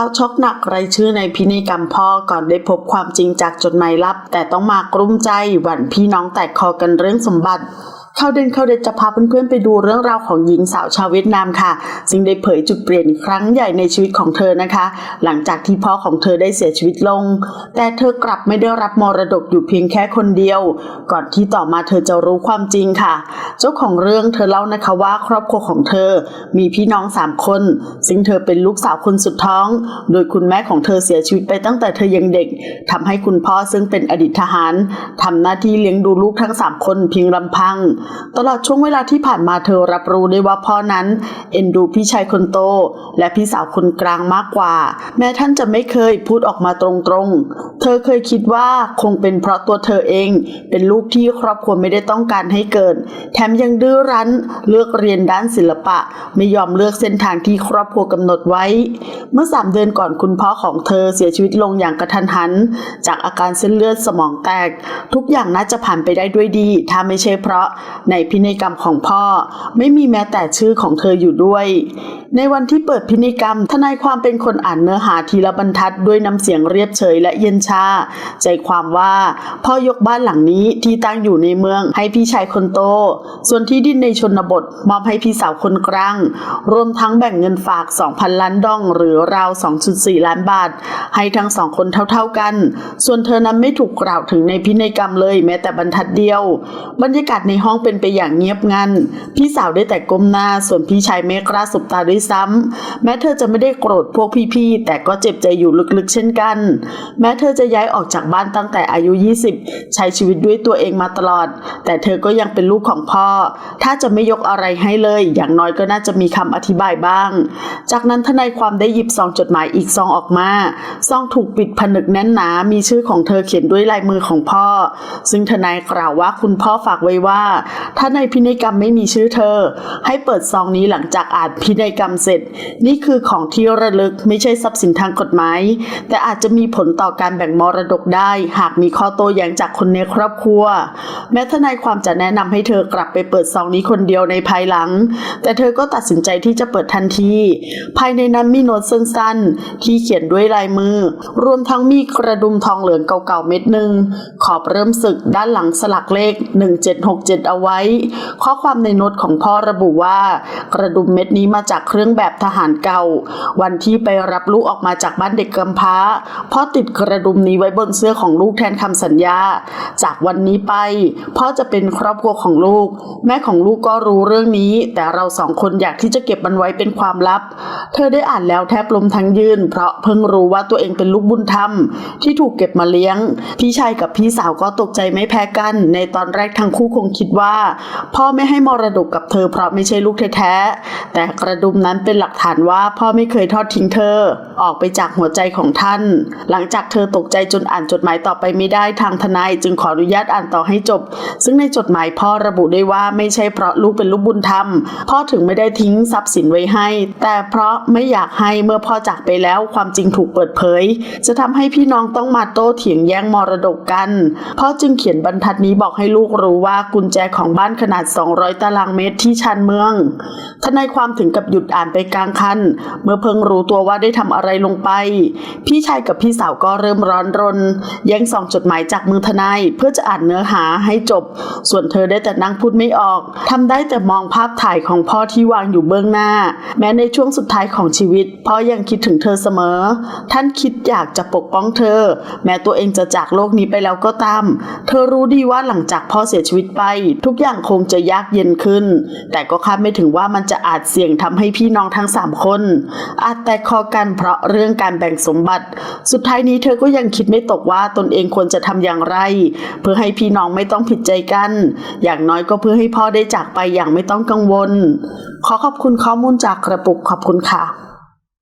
าวช็อกหนักไรชื่อในพินัยกรรมพ่อก่อนได้พบความจริงจากจดหมายลับ แต่ต้องมากลุ้มใจหวั่นพี่น้องแตกคอกันเรื่องสมบัติ ข้าเด่นเข้าเด็ดจะพาเพื่อนๆไปดูเรื่องราวของหญิงสาวชาวเวียดนามค่ะ ซึ่งได้เผยจุดเปลี่ยนครั้งใหญ่ในชีวิตของเธอนะคะ หลังจากที่พ่อของเธอได้เสียชีวิตลง แต่เธอกลับไม่ได้รับมรดกอยู่เพียงแค่คนเดียว ก่อนที่ต่อมาเธอจะรู้ความจริงค่ะ เจ้าของเรื่องเธอเล่านะคะว่าครอบครัวของเธอมีพี่น้องสามคน ซึ่งเธอเป็นลูกสาวคนสุดท้อง โดยคุณแม่ของเธอเสียชีวิตไปตั้งแต่เธอยังเด็กทำให้คุณพ่อซึ่งเป็นอดีตทหารทำหน้าที่เลี้ยงดูลูกทั้งสามคนเพียงลำพังตลอดช่วงเวลาที่ผ่านมาเธอรับรู้ได้ว่าพ่อนั้น เอ็นดูพี่ชายคนโต และพี่สาวคนกลางมากกว่า แม้ท่านจะไม่เคยพูดออกมาตรงๆ เธอเคยคิดว่าคงเป็นเพราะตัวเธอเอง เป็นลูกที่ครอบครัวไม่ได้ต้องการให้เกิด แถมยังดื้อรั้นเลือกเรียนด้านศิลปะ ไม่ยอมเลือกเส้นทางที่ครอบครัวกำหนดไว้ เมื่อสามเดือนก่อนคุณพ่อของเธอเสียชีวิตลงอย่างกระทันหัน จากอาการเส้นเลือดสมองแตก ทุกอย่างน่าจะผ่านไปได้ด้วยดี ถ้าไม่ใช่เพราะในพินัยกรรมของพ่อ ไม่มีแม้แต่ชื่อของเธออยู่ด้วย ในวันที่เปิดพินัยกรรม ทนายความเป็นคนอ่านเนื้อหาทีละบรรทัดด้วยน้ำเสียงเรียบเฉยและเย็นชา ใจความว่าพ่อยกบ้านหลังนี้ที่ตั้งอยู่ในเมืองให้พี่ชายคนโต ส่วนที่ดินในชนบทมอบให้พี่สาวคนกลาง รวมทั้งแบ่งเงินฝาก 2,000 ล้านดอง หรือราว 2.4 ล้านบาท ให้ทั้งสองคนเท่าๆกัน ส่วนเธอนั้นไม่ถูกกล่าวถึงในพินัยกรรมเลยแม้แต่บรรทัดเดียว บรรยากาศในห้องเป็นไปอย่างเงียบงัน พี่สาวได้แต่ก้มหน้า ส่วนพี่ชายไม่กล้าสบตาด้วยซ้ำแม้เธอจะไม่ได้โกรธพวกพี่ๆแต่ก็เจ็บใจอยู่ลึกๆเช่นกัน แม้เธอจะย้ายออกจากบ้านตั้งแต่อายุ 20 ใช้ชีวิตด้วยตัวเองมาตลอด แต่เธอก็ยังเป็นลูกของพ่อ ถ้าจะไม่ยกอะไรให้เลย อย่างน้อยก็น่าจะมีคำอธิบายบ้าง จากนั้นทนายความได้หยิบซองจดหมายอีกซองออกมาซองถูกปิดผนึกแน่นหนา มีชื่อของเธอเขียนด้วยลายมือของพ่อ ซึ่งทนายกล่าวว่าคุณพ่อฝากไว้ว่า ถ้าในพินัยกรรมไม่มีชื่อเธอ ให้เปิดซองนี้หลังจากอ่านพินัยกรรมเสร็จ นี่คือของที่ระลึกไม่ใช่ทรัพย์สินทางกฎหมาย แต่อาจจะมีผลต่อการแบ่งมรดกได้ หากมีข้อโต้แย้งจากคนในครอบครัว แม้ทนายความจะแนะนำให้เธอกลับไปเปิดซองนี้คนเดียวในภายหลัง แต่เธอก็ตัดสินใจที่จะเปิดทันที ภายในนั้นมีโน้ตสั้นๆ ที่เขียนด้วยลายมือ รวมทั้งมีกระดุมทองเหลืองเก่าๆเม็ดหนึ่งขอบเริ่มศึกด้านหลังสลักเลข 1767 เอาไว้ ข้อความในโน้ตของพ่อระบุว่า กระดุมเม็ดนี้มาจากเครืรื่องแบบทหารเก่า วันที่ไปรับลูกออกมาจากบ้านเด็กกำพร้าพ่อติดกระดุมนี้ไว้บนเสื้อของลูกแทนคำสัญญา จากวันนี้ไป พ่อจะเป็นครอบครัวของลูก แม่ของลูกก็รู้เรื่องนี้ แต่เราสองคนอยากที่จะเก็บมันไว้เป็นความลับ เธอได้อ่านแล้วแทบลมทั้งยืน เพราะเพิ่งรู้ว่าตัวเองเป็นลูกบุญธรรม ที่ถูกเก็บมาเลี้ยง พี่ชายกับพี่สาวก็ตกใจไม่แพ้กัน ในตอนแรกทั้งคู่คงคิดว่า พ่อไม่ให้มรดกกับเธอเพราะไม่ใช่ลูกแท้ๆแต่กระดุมนั้นเป็นหลักฐานว่าพ่อไม่เคยทอดทิ้งเธอ ออกไปจากหัวใจของท่าน หลังจากเธอตกใจจนอ่านจดหมายต่อไปไม่ได้ทางทนายจึงขออนุญาตอ่านต่อให้จบ ซึ่งในจดหมายพ่อระบุได้ว่าไม่ใช่เพราะลูกเป็นลูกบุญธรรม พ่อถึงไม่ได้ทิ้งทรัพย์สินไว้ให้ แต่เพราะไม่อยากให้เมื่อพ่อจากไปแล้วความจริงถูกเปิดเผย จะทำให้พี่น้องต้องมาโต้เถียงแย่งมรดกกัน พ่อจึงเขียนบรรทัดนี้บอกให้ลูกรู้ว่ากุญแจของบ้านขนาด 200 ตารางเมตรที่ชานเมือง ทนายความถึงกับหยุดอ่านไปกลางคัน เมื่อเพิ่งรู้ตัวว่าได้ทำอะไรลงไป พี่ชายกับพี่สาวก็เริ่มร้อนรน แย่งส่องจดหมายจากมือทนายเพื่อจะอ่านเนื้อหาให้จบ ส่วนเธอได้แต่นั่งพูดไม่ออกทำได้แต่มองภาพถ่ายของพ่อที่วางอยู่เบื้องหน้า แม้ในช่วงสุดท้ายของชีวิต พ่อยังคิดถึงเธอเสมอ ท่านคิดอยากจะปกป้องเธอ แม้ตัวเองจะจากโลกนี้ไปแล้วก็ตาม เธอรู้ดีว่าหลังจากพ่อเสียชีวิตไป ทุกอย่างคงจะยากเย็นขึ้น แต่ก็คาดไม่ถึงว่ามันจะอาจเสี่ยงทำให้พี่น้องทั้งสามคน อาจแตกคอกันเพราะเรื่องการแบ่งสมบัติ สุดท้ายนี้เธอก็ยังคิดไม่ตกว่าตนเองควรจะทำอย่างไร เพื่อให้พี่น้องไม่ต้องผิดใจกัน อย่างน้อยก็เพื่อให้พ่อได้จากไปอย่างไม่ต้องกังวล ขอขอบคุณข้อมูลจากกระปุกขอบคุณค่ะ